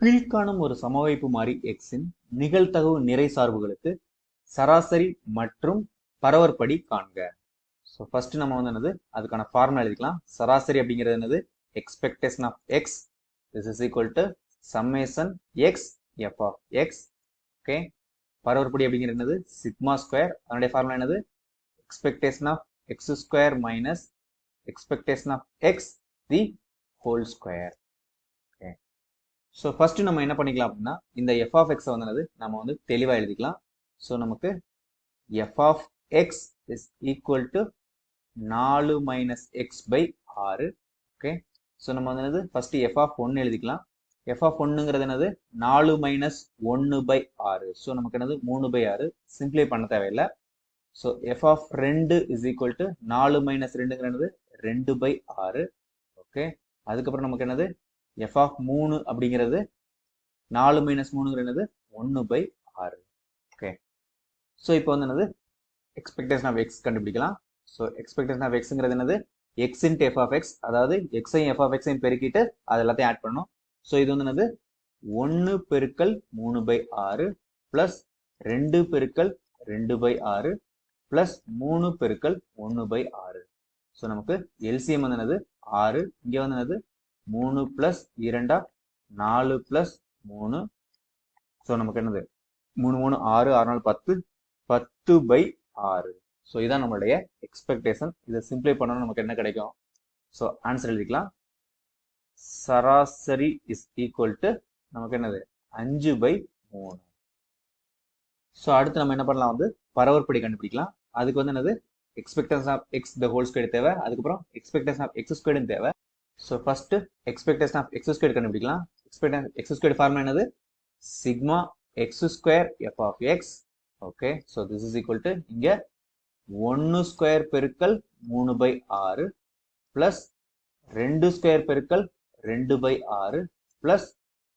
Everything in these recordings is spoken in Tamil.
கீழ்காணும் ஒரு சமவாய்ப்பு மாறி எக்ஸின் நிகழ்தகவு நிறை சார்புகளுக்கு சராசரி மற்றும் பரவற்படி காண்க. ஸோ ஃபர்ஸ்ட் நம்ம வந்து என்னது? அதுக்கான ஃபார்முலா எழுதிக்கலாம். சராசரி அப்படிங்கிறது என்னது? Expectation of X this is equal to summation X F of X okay பரவற்படி அப்படிங்கிறது என்னது? சிக்மா ஸ்கொயர் அதனுடைய ஃபார்முலா என்னது? Expectation of X square minus expectation of X the whole square so first நம்ம என்ன பண்ணிக்கலாம் அப்படின்னா இந்த எஃப் ஆஃப் எக்ஸை வந்து நம்ம வந்து தெளிவாக எழுதிக்கலாம். ஸோ நமக்கு F of X is equal to நாலு மைனஸ் எக்ஸ் பை ஆறு. ஓகே ஸோ நம்ம வந்து என்னது? ஃபர்ஸ்ட் எஃப் ஆஃப் ஒன்று எழுதிக்கலாம். எஃப் ஆஃப் ஒன்றுங்கிறது என்னது? நாலு மைனஸ் ஒன்று பை ஆறு. ஸோ நமக்கு என்னது? மூணு பை ஆறு. சிம்பிளை பண்ண தேவையில்லை. ஸோ எஃப் ஆஃப் ரெண்டு இஸ் ஈக்குவல் டு நாலு மைனஸ் ரெண்டுங்கிறது ரெண்டு பை ஆறு. ஓகே அதுக்கப்புறம் நமக்கு என்னது? எஃப் ஆஃப் மூணு அப்படிங்கிறது நாலு மைனஸ் மூணுங்கிறது ஒன்று பை ஆறு. ஓகே ஸோ இப்போ வந்து என்னது? எக்ஸ்பெக்டேஷன் ஆஃப் எக்ஸ் கண்டுபிடிக்கலாம். ஸோ எக்ஸ்பெக்டேஷன் ஆஃப் எக்ஸுங்கிறது என்னது? X into F of X அதாவது எக்ஸையும் எஃப் ஆஃப் எக்ஸையும் பெருக்கிட்டு அது எல்லாத்தையும் ஆட் பண்ணணும். ஸோ இது வந்து என்னது? ஒன்று பெருக்கல் மூணு பை ஆறு ப்ளஸ் ரெண்டு பெருக்கல் ரெண்டு பை ஆறு ப்ளஸ் மூணு பெருக்கல் ஒன்று பை ஆறு. ஸோ நமக்கு எல்சிஎம் வந்து என்னது? ஆறு. இங்கே வந்து என்னது? மூணு ப்ளஸ் இரண்டா நாலு ப்ளஸ் மூணு. ஸோ நமக்கு என்னது? மூணு மூணு ஆறு ஆறு நாலு பத்து. பத்து பை ஆறு. ஸோ இதான் நம்மளுடைய எக்ஸ்பெக்டேஷன் இதை சிம்பிளை பண்ணணும் நமக்கு என்ன கிடைக்கும்? ஸோ ஆன்சர் எழுதிக்கலாம். சராசரி இஸ் ஈக்குவல் டு நமக்கு என்னது? அஞ்சு பை மூணு. ஸோ அடுத்து நம்ம என்ன பண்ணலாம் வந்து? பரவற்படி கண்டுபிடிக்கலாம். அதுக்கு வந்து என்னது? Expectance of X the whole square தேவை. அதுக்கப்புறம் எக்ஸ்பெக்டன்ஸ் ஆஃப் எக்ஸ் ஸ்கொயர்டும் தேவை. So first expectation of X square கண்டுபிடிக்கலாம். எக்ஸ்பெக்டேஷன் எக்ஸ் ஸ்கொயர் ஃபார்ம் என்னது? Sigma X square F of X okay so this is equal to இங்கே ஒன்று ஸ்கொயர் பெருக்கல் மூணு பை ஆறு ப்ளஸ் ரெண்டு ஸ்கொயர் பெருக்கல் ரெண்டு பை ஆறு ப்ளஸ்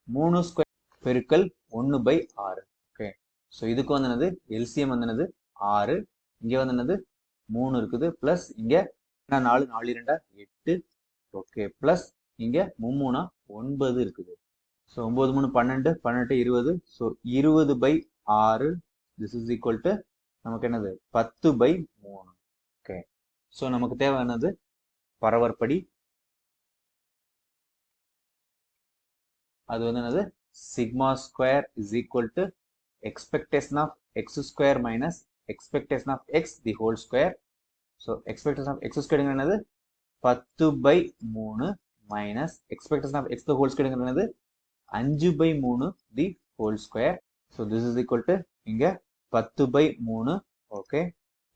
மூணு ஸ்கொயர் பெருக்கல் ஒன்று பை ஆறு. ஓகே ஸோ இதுக்கு வந்தனது எல்சிஎம் வந்து ஆறு. இங்கே வந்தனது மூணு இருக்குது. ப்ளஸ் இங்கே நாலு நாலு இரண்டா? எட்டு. ஓகே ப்ளஸ் இங்கே மும்மூணா ஒன்பது இருக்குது. ஸோ ஒம்பது மூணு பன்னெண்டு பன்னெண்டு இருபது. ஸோ இருபது பை ஆறு திஸ் இஸ் ஈக்குவல் டு நமக்கு என்னது? பத்து பை மூணு. ஓகே ஸோ நமக்கு தேவையானது பரவற்படி. அது வந்து என்னது? Sigma square is equal to expectation of X square minus expectation of X the whole square so expectation of X square என்னது பத்து பை மூணு minus expectation of X the whole square என்னது அஞ்சு பை மூணு the whole square so this is equal to இங்கே பத்து பை மூணு ஓகே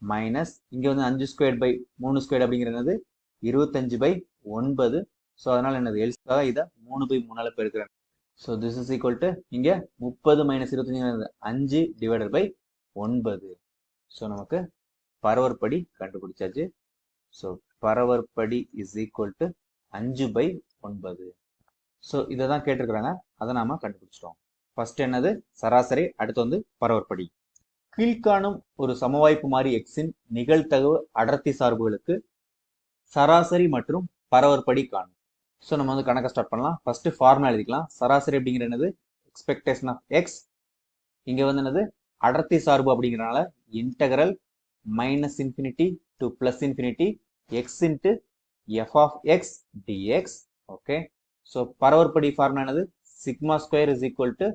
மைனஸ் இங்கே வந்து அஞ்சு ஸ்கொயர் பை மூணு ஸ்கொயர் அப்படிங்கிறது இருபத்தஞ்சு பை ஒன்பது. ஸோ அதனால் என்னது? எல்ஸ்க்காக இதை மூணு பை மூணால் பெருக்கிறேன். So this is equal to இங்கே முப்பது மைனஸ் இருபத்தஞ்சு அஞ்சு டிவைடட் பை ஒன்பது. ஸோ நமக்கு பரவற்படி கண்டுபிடிச்சாச்சு. ஸோ பரவற்படி இஸ் ஈக்குவல் டு அஞ்சு பை ஒன்பது. ஸோ இதை தான் கேட்டிருக்கிறாங்க. அதை நாம கண்டுபிடிச்சிட்டோம். ஃபர்ஸ்ட் என்னது? சராசரி. அடுத்து வந்து பரவற்படி. கீழ்காணும் ஒரு சமவாய்ப்பு மாறி எக்ஸின் நிகழ்தகவு அடர்த்தி சார்புகளுக்கு சராசரி மற்றும் பரவற்படி காணும். ஸோ நம்ம வந்து கணக்கை ஸ்டார்ட் பண்ணலாம். ஃபர்ஸ்ட் ஃபார்முலா எழுதிக்கலாம். சராசரி அப்படிங்கிற என்னது? எக்ஸ்பெக்டேஷன் ஆஃப் எக்ஸ் இங்கே வந்து என்னது? அடர்த்தி சார்பு அப்படிங்கிறனால integral minus infinity to plus infinity X into F of X dx okay so பரவற்படி ஃபார்முலா என்னது? Sigma square is equal to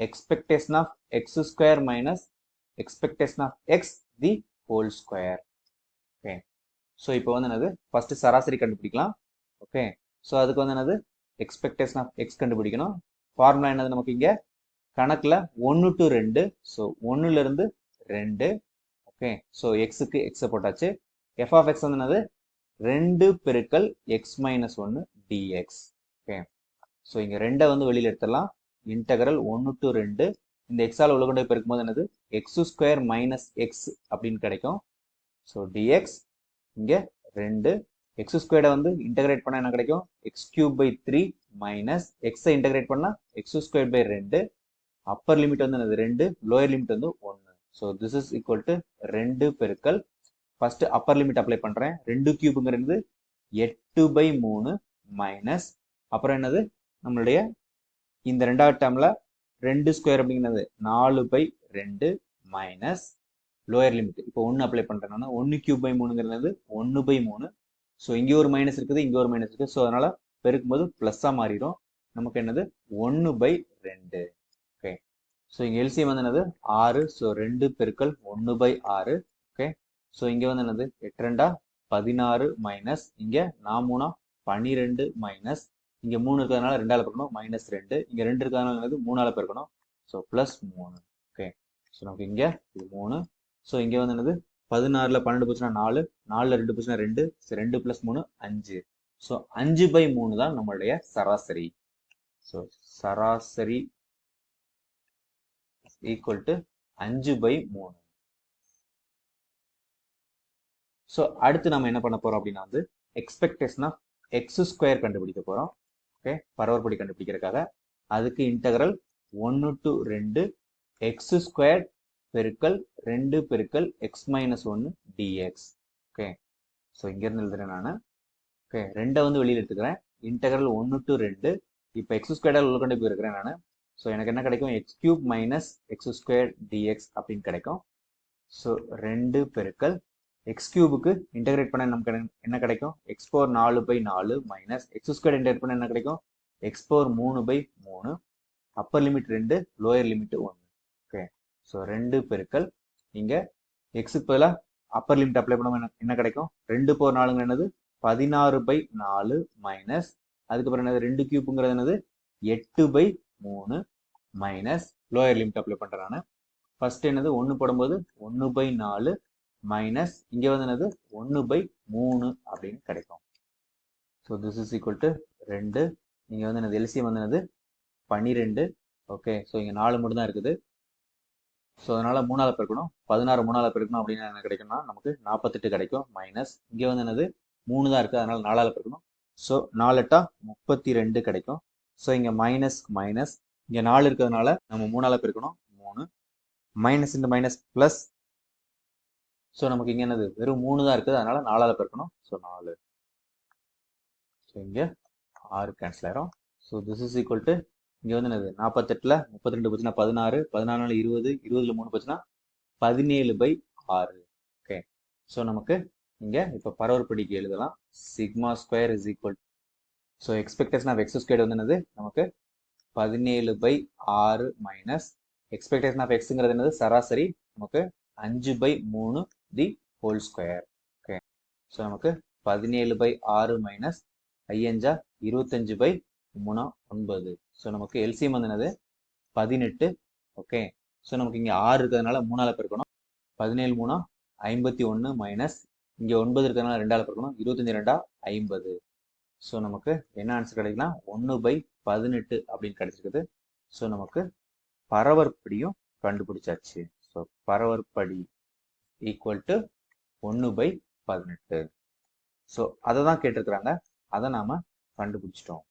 expectation of X square minus expectation of X the whole square okay so இப்போ வந்து என்னது? ஃபர்ஸ்ட் சராசரி கண்டுபிடிக்கலாம் ஓகே ஸோ அதுக்கு வந்து என்னது? எக்ஸ்பெக்டேஷன் ஆஃப் எக்ஸ் கண்டுபிடிக்கணும். ஃபார்முலா என்னது நமக்கு இங்கே? கணக்கில் ஒன்று டு ரெண்டு ஸோ ஒன்றுலேருந்து ரெண்டு ஓகே ஸோ எக்ஸுக்கு எக்ஸை போட்டாச்சு. எஃப் ஆஃப் எக்ஸ் வந்து என்னது? ரெண்டு பெருக்கல் எக்ஸ் மைனஸ் ஒன்று டிஎக்ஸ் ஓகே ஸோ இங்கே ரெண்டை வந்து வெளியில் எடுத்துடலாம். இன்டகரல் ஒன்று டு ரெண்டு. இந்த எக்ஸால் உள்ள கொண்டு போய் பெருக்கும்போது என்னது? எக்ஸ் ஸ்கொயர் மைனஸ் எக்ஸ் அப்படின்னு கிடைக்கும். ஸோ டிஎக்ஸ் இங்கே ரெண்டு. எக்ஸ் ஸ்கொயர்டை வந்து இன்டகிரேட் பண்ணால் என்ன கிடைக்கும்? X cube by three minus எக்ஸை இன்டகிரேட் பண்ணால் எக்ஸ் ஸ்கொயர் பை ரெண்டு. அப்பர் லிமிட் வந்து என்னது? ரெண்டு. லோயர் லிமிட் வந்து ஒன்று so this is equal to ரெண்டு பெருக்கல் ஃபர்ஸ்ட் அப்பர் லிமிட் அப்ளை பண்ணுறேன் ரெண்டு கியூபுங்கிறது எட்டு பை மூணு மைனஸ் அப்புறம் என்னது? நம்மளுடைய இந்த ரெண்டாவது டேர்ம்ல ரெண்டு ஸ்கொயர் அப்படிங்கிறது நாலு பை ரெண்டு மைனஸ் லோயர் லிமிட் இப்போ ஒன்று அப்ளை பண்ணுறேன்னா ஒன்று கியூப் பை மூணுங்கிறது ஒன்று பை மூணு. ஸோ இங்கே ஒரு மைனஸ் இருக்குது இங்கே ஒரு மைனஸ் இருக்குது. ஸோ அதனால் பெருக்கும்போது ப்ளஸ்ஸாக மாறிடும். நமக்கு என்னது? ஒன்று பை ரெண்டு. ஓகே ஸோ இங்கே எல்சிஎம் வந்து என்னது? ஆறு. ஸோ ரெண்டு பெருக்கல் ஒன்று பை ஆறு. ஓகே ஸோ இங்கே வந்து என்னது? எட்டு ரெண்டா பதினாறு மைனஸ் இங்கே நான் மூணா பன்னிரெண்டு மைனஸ் இங்கே மூணு இருக்கிறதுனால ரெண்டால் பெருக்கணும் மைனஸ் ரெண்டு. இங்கே ரெண்டு இருக்கிறதுனால என்னது? மூணால் பெருக்கணும். ஸோ ப்ளஸ் மூணு. ஓகே ஸோ நமக்கு இங்கே இது மூணு. ஸோ இங்கே வந்து என்னது? பதினாறில் பன்னெண்டு போச்சுன்னா நாலு. நாலில் ரெண்டு போச்சுன்னா ரெண்டு. ஸோ ரெண்டு ப்ளஸ் மூணு அஞ்சு. ஸோ அஞ்சு பை மூணு தான் நம்மளுடைய சராசரி. ஸோ சராசரி ஈக்குவல் டு அஞ்சு பை மூணு. ஸோ அடுத்து நம்ம என்ன பண்ண போறோம் அப்படின்னா வந்து எக்ஸ்பெக்டேஷன் ஆஃப் எக்ஸ் ஸ்கொயர் கண்டுபிடிக்க போறோம். ஓகே பரவற்படி கண்டுபிடிக்கிறதுக்காக. அதுக்கு இன்டகரல் ஒன்று டு ரெண்டு எக்ஸ் ஸ்கொயர் பெருக்கல் ரெண்டு பெருக்கல் எக்ஸ் மைனஸ் ஒன்று டிஎக்ஸ் ஓகே ஸோ இங்கேருந்து எழுதுறேன் நான். ஓகே ரெண்டை வந்து வெளியில் எடுத்துக்கிறேன். இன்டகரல் ஒன்று டு ரெண்டு. இப்போ எக்ஸ் ஸ்கொயர்டால் உள்ள கொண்டு போயிருக்கிறேன் நான். ஸோ எனக்கு என்ன கிடைக்கும்? X cube minus x square dx அப்படின்னு கிடைக்கும். ஸோ ரெண்டு பெருக்கல் எக்ஸ் கியூபுக்கு இன்டகிரேட் பண்ண நமக்கு என்ன கிடைக்கும்? எக்ஸ் பவர் நாலு பை நாலு மைனஸ் எக்ஸ் ஸ்கொயர் இன்டகிரேட் பண்ண என்ன கிடைக்கும்? எக்ஸ் பவர் மூணு பை மூணு அப்பர் லிமிட் ரெண்டு லோயர் லிமிட் ஒன்று ஓகே ஸோ ரெண்டு பெருக்கள் நீங்கள் எக்ஸுக்கு பதிலாக அப்பர் லிமிட் அப்ளை பண்ண என்ன கிடைக்கும்? ரெண்டு பவர் நாலுங்க என்னது? பதினாறு பை நாலு மைனஸ் அதுக்கப்புறம் என்னது? ரெண்டு கியூப்புங்கிறது என்னது? எட்டு பை மூணு மைனஸ் லோயர் லிமிட் அப்ளை பண்ணுறான் ஃபர்ஸ்ட் என்னது? ஒன்று போடும்போது ஒன்று பை நாலு மைனஸ் இங்கே வந்து என்னது? ஒன்று பை மூணு அப்படின்னு கிடைக்கும். So this is equal to ரெண்டு. இங்கே வந்து என்னது? எல்சியம் வந்து என்னது? பன்னிரெண்டு. ஓகே ஸோ இங்கே நாலு மட்டும் தான் இருக்குது. ஸோ அதனால் மூணாவது பெருக்கணும். பதினாறு மூணாவது பெருக்கணும் அப்படின்னு என்ன கிடைக்கும்னா நமக்கு நாற்பத்தெட்டு கிடைக்கும். மைனஸ் இங்கே வந்து என்னது? மூணு தான் இருக்குது. அதனால் நாலாவது பெருக்கணும். ஸோ நாலெட்டா முப்பத்தி ரெண்டு கிடைக்கும். ஸோ இங்கே மைனஸ் மைனஸ் இங்கே நாலு இருக்கிறதுனால நம்ம மூணாவது பெருக்கணும். மூணு. மைனஸ் இந்த மைனஸ் ப்ளஸ் ஸோ நமக்கு இங்கே என்னது? வெறும் மூணு தான் இருக்குது. அதனால நாலாவது பெருக்கணும். ஸோ நாலு. ஸோ இங்கே ஆறு கேன்சல் ஆயிரும். So this is equal to இங்கே வந்து என்னது? நாற்பத்தெட்டில் முப்பத்தி ரெண்டு போச்சுன்னா பதினாறு பதினாலு இருபது இருபதுல மூணு போச்சுன்னா பதினேழு பை ஆறு. ஓகே ஸோ நமக்கு இங்கே இப்போ பரவற்படிக்கு எழுதலாம். Sigma square is equal so expectation of x square வந்து என்னது? நமக்கு பதினேழு பை ஆறு மைனஸ் எக்ஸ்பெக்டேஷன் ஆஃப் எக்ஸுங்கிறது என்னது? சராசரி நமக்கு அஞ்சு பை மூணு the whole square okay so நமக்கு பதினேழு பை ஆறு மைனஸ் ஐயஞ்சா இருபத்தஞ்சு பை மூணா ஒன்பது. ஸோ நமக்கு எல்சிஎம் வந்து என்னது? பதினெட்டு. ஓகே ஸோ நமக்கு இங்கே ஆறு இருக்கிறதுனால மூணால் பெருக்கணும். பதினேழு மூணா ஐம்பத்தி ஒன்று மைனஸ் இங்கே ஒன்பது இருக்கிறதுனால ரெண்டால் பெருக்கணும். இருபத்தஞ்சி ரெண்டா ஐம்பது. ஸோ நமக்கு என்ன ஆன்சர் கிடைக்கலாம் ஒன்று பை பதினெட்டு அப்படின்னு கிடைச்சிருக்குது. ஸோ நமக்கு பரவற்படியும் கண்டுபிடிச்சாச்சு. ஸோ பரவற்படி. ஈக்குவல் டு ஒன்று பை பதினெட்டு. ஸோ அதை தான் கேட்டிருக்கிறாங்க. அதை நாம் கண்டுபிடிச்சிட்டோம்.